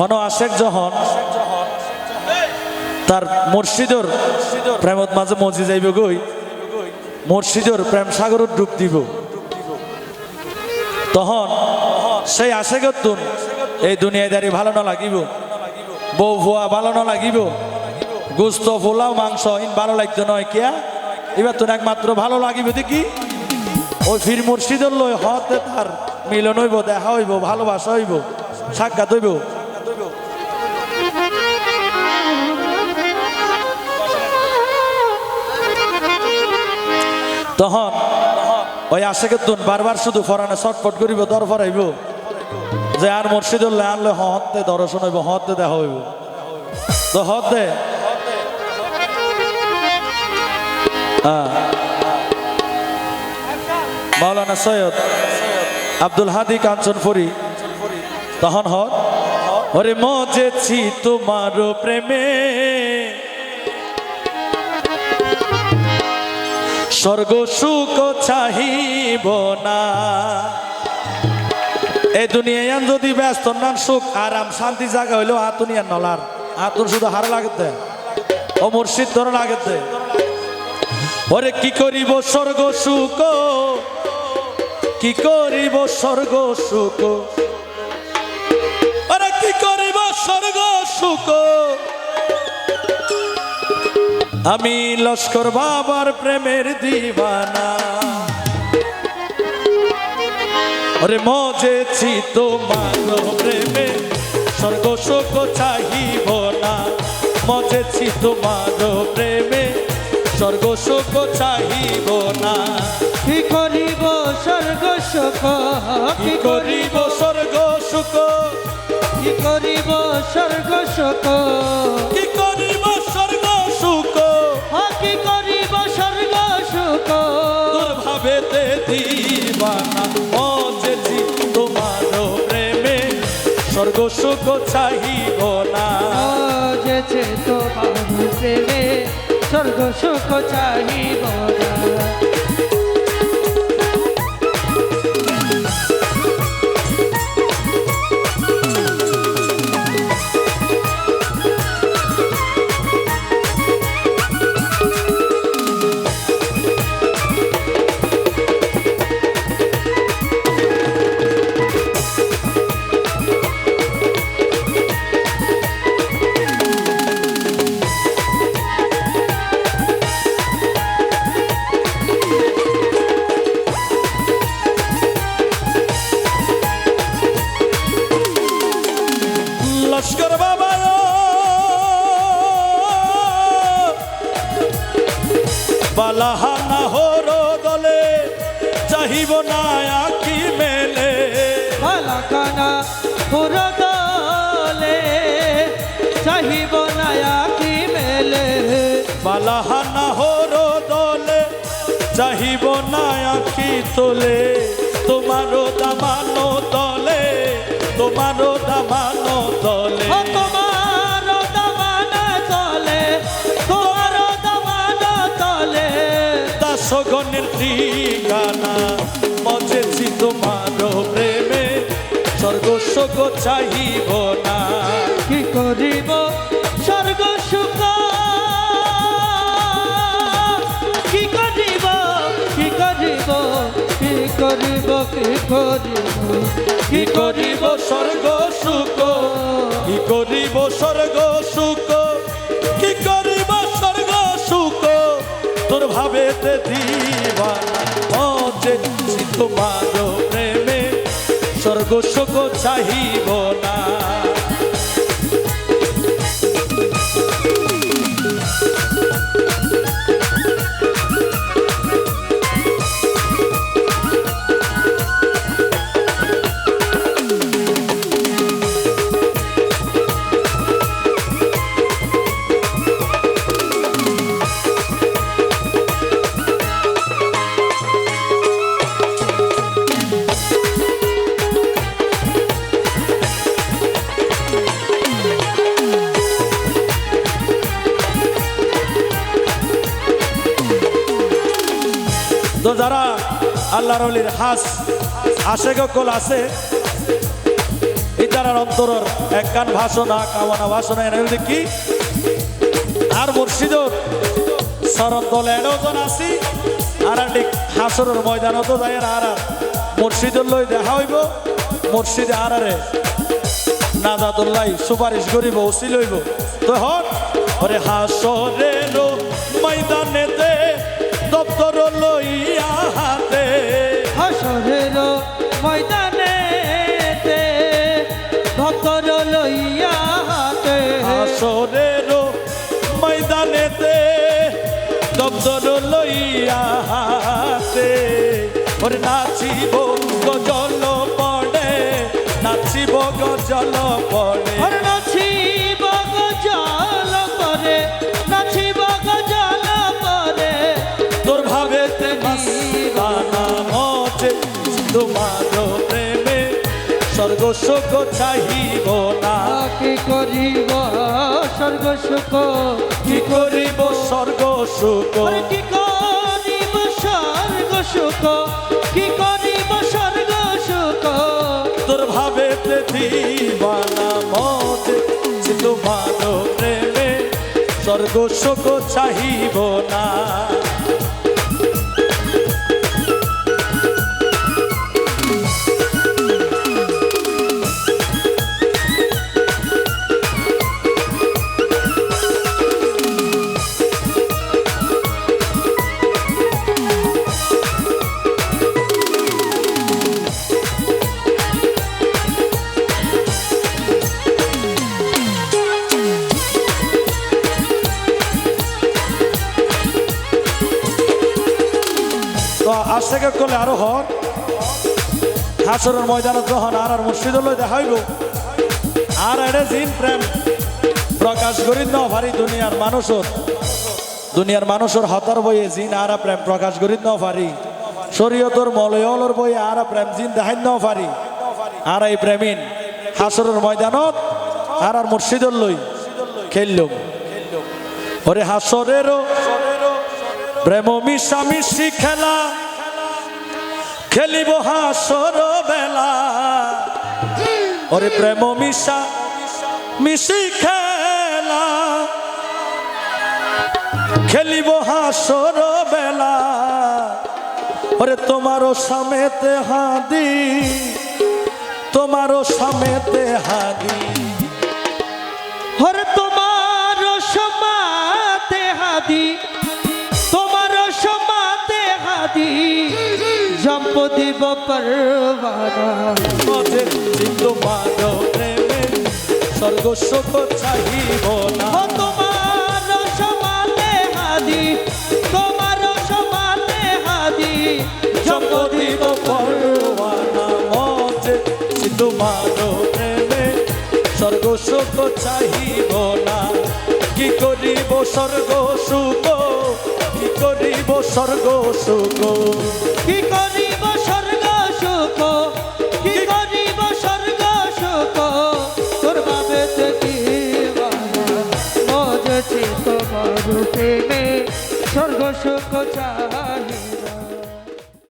হন আশেক যখন তার মুর্শিদর প্রেমত মাঝে মজি যাইব গই, মুর্শিদর প্রেম সাগর ডুব দিব। তখন সেই আশেগত তুন এই দুনিয়ায় দাঁড়িয়ে ভালো না লাগিব, বউ ভুয়া ভালো না লাগিব, গুস্ত, পোলাও, মাংস, ইন ভালো লাগতো নয় কিয়া? এবার তোর একমাত্র ভালো লাগিব দেখি। ওই ফির মুর্শিদর লই হতে তার মিলন হইব, দেখা হইব, ভালোবাসা হইব, সাক্ষাৎ হইব। তখন ওই আশেকে তুন বারবার শুধু ফরানে ছটফট করিব, দর ফরাইব। যে আর মুর্শিদুল্লাহ আনলে হতে দর্শন হইব হতে দেখা হইব। তো হতে মাওলানা সৈয়দ আব্দুল হাদি কাঞ্চনপুরি। তখন হত ওরে মজেছি তোমার প্রেমে। স্বর্গ সুখ চাহিব না। এই দুনিয়ায় যদি ব্যস্ত, নান সুখ, আরাম, শান্তি জায়গা হইল আতুনিয়ার নলার। আতুন শুধু হার লাগতে ও মুর্শিদ ধর লাগতে ওরে, কি করিব স্বর্গ সুখ? কি করিব স্বর্গ সুখ? ওরে, কি করিব স্বর্গ সুখ? আমি লস্কর বাবার প্রেমের দিবানা। ওরে মজেছি তোমার প্রেমে স্বর্গ শোক চাহিব না। মজেছি তোমার প্রেমে স্বর্গ শোক চাহিব না। কি করিব স্বর্গ সুখ? কি করিব স্বর্গ সুখ? কি করিব স্বর্গ সুখ? ভাবেতে ও মজেছি তোমার প্রেমে স্বর্গ সুখ চাহিব না। যেছে তোমার প্রেমে স্বর্গ সুখ চাহিব না। লস্কর বাবা বালাহানা হরো দলে চাহিব না আকি মেলে। ফালাকানা পুরদলে চাহিব নায়া কি মেলে। বালাহানা হরো দলে চাহিব না আকি তোলে। তোমারও দামানো দলে তোমারও দামানো দলে ও তোমার দামানা তলে তোমার দামানা তলে দাসগণের ঠিকানা মজেছি তোমার প্রেমে। স্বর্গ চাহিব না। কি করিব স্বর্গ কি করিব কি করিব কি করিব কি করিব? কি করিব? স্বর্গ সুখ? কি করিব স্বর্গ সুখ? কি করিব স্বর্গ সুখ? তোর ভাবে দিবানা তোমার প্রেমে। স্বর্গ সুখ চাহিব না। তো যারা আল্লাহর অলির হাস আশে গকল আছে এটা আর অন্তরের এক গান ভাষণা কামনা ভাষণা এনে কি? আর মুর্শিদর, শরৎ দলে এনজন আসি আর ঠিক হাসরের ময়দানত যাই আর মুর্শিদর লই দেখা হইব, মুর্শিদে আর আরে নাজাদুল্লাহ সুপারিশ করিব, ওসি লইব। তো হন ওরে হাসরের ময়দানেতে দপ্তর লইয়া ময়দানে ভক্তর লইয়া হাতে হাসরের ময়দানেতে দপ্তর লইয়া হাতে ওরে নাচিব গজল পড়ে নাচিব গজল পড়ে। আর স্বর্গ সুখ চাহিব না। কি করিব? স্বর্গ সুখ। কি করিব স্বর্গ সুখ? কি করিব স্বর্গ সুখ? কি করিব স্বর্গ সুখ? তোর ভাবেতে দিবানা মজে তোমার প্রেমে স্বর্গ সুখ চাহিব না। আজ থেকে করলে আরও হন। হাসরের ময়দানত যখন আর আর মুর্শিদলৈ দেখাইব আর এড়ে জিন প্রেম। প্রকাশ করি ন ভারি দুনিয়ার মানুষের দুনিয়ার মানুষের হতর বইয়ে জিন আর প্রেম প্রকাশ করি ন ভারি। শরীয়তর মলয়লর বইয়ে আর প্রেম জিন দেখাই ন ভারি। আর এই প্রেমিন হাসরের ময়দানত, আর আর মুর্শিদর লই খেললুম। ওরে হাসরেরও প্রেম মিশামিশি খেলা। খেলিব হাসর বেলা। ওরে প্রেম মিশা, মিশি খেলা। খেলিব হাসর বেলা। ওরে তোমারও সামেতে হাদি তোমারও সামেতে হাদি। হর তোমার সমাতে হাদি। দিব পরবানা পথে সিন্ধু মাধব প্রেমে স্বর্গ সুখ চাহিব না। তোমার সমাতে হাদি তোমার সমাতে হাদি জম্প দিব পরওয়ানা মতে সিন্ধু প্রেমে স্বর্গ সুখ চাহিব না। কি করিব স্বর্গ সুখ কি করিব স্বর্গ সুখ? কি করিব প্রেমে স্বর্গ সুখ